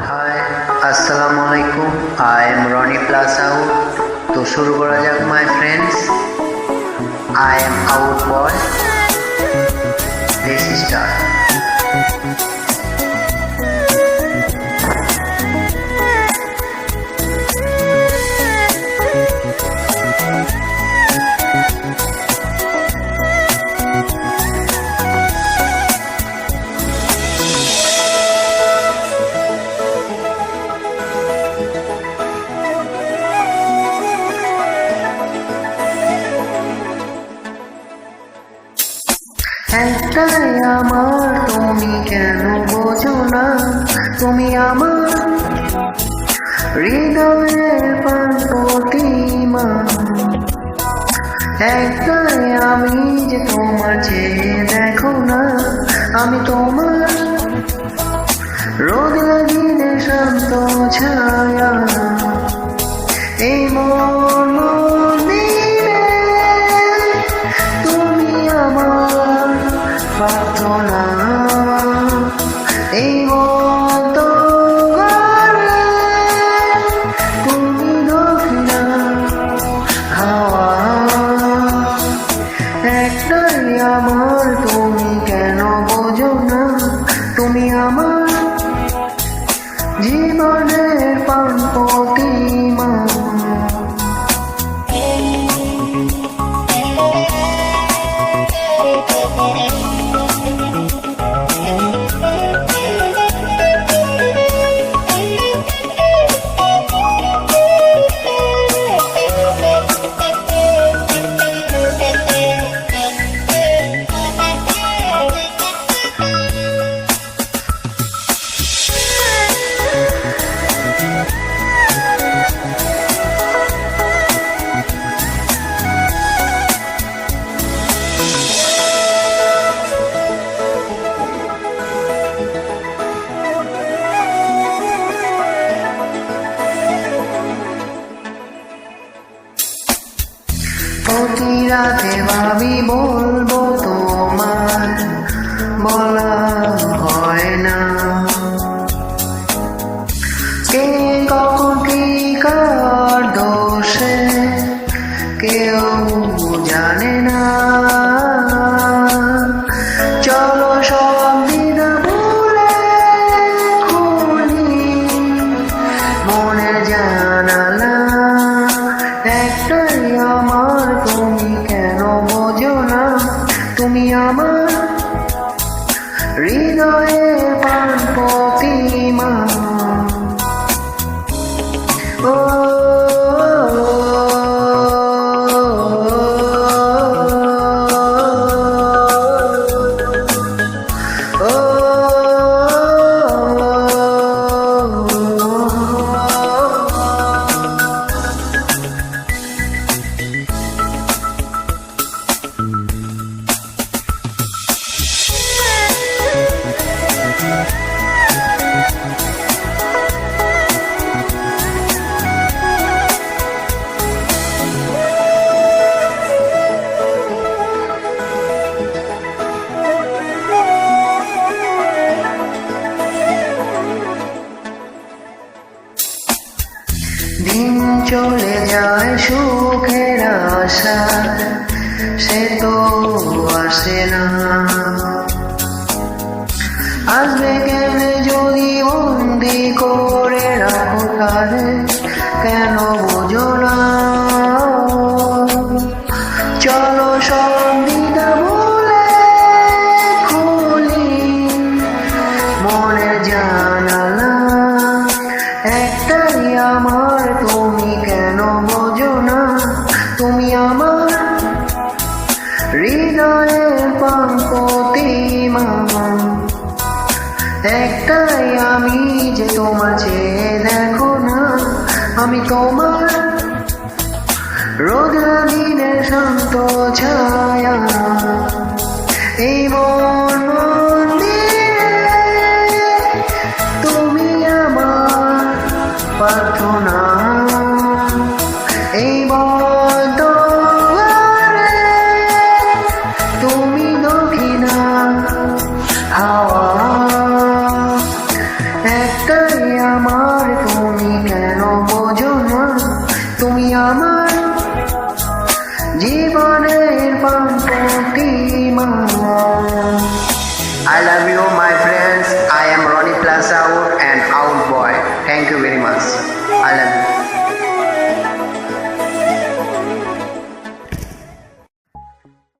High আসসালামু আলাইকুম I am Rony plus out তো শুরু করা যাক my friends I am out boy একটাই আমার তুমি কেন বোঝো না তুমি আমার হৃদয়ের পান প্রতিমা একটাই আমি যে তোমার চেয়ে দেখো না আমি তোমার রোদ লাগিয়ে শান্ত ছায়া জীবনের পান প্রতিমা প্রতি রাতে ভাবি বলব তোমার বলা হয় না। কে কখন কি কার দোষে, কেউ জানে না। ও চলে যায় সুখের আশা, সে তো আসে না। আসবে কেন যদি বন্দি করে রাখো তারে কেন বোঝো না। চলো সন্ধিতা বলে খুলি মনের হৃদয়ের পাপতিমা একটাই আমি যে তোমার চেয়ে দেখো না। আমি তোমার রোদা দিনের শান্ত ছায়া, এই মন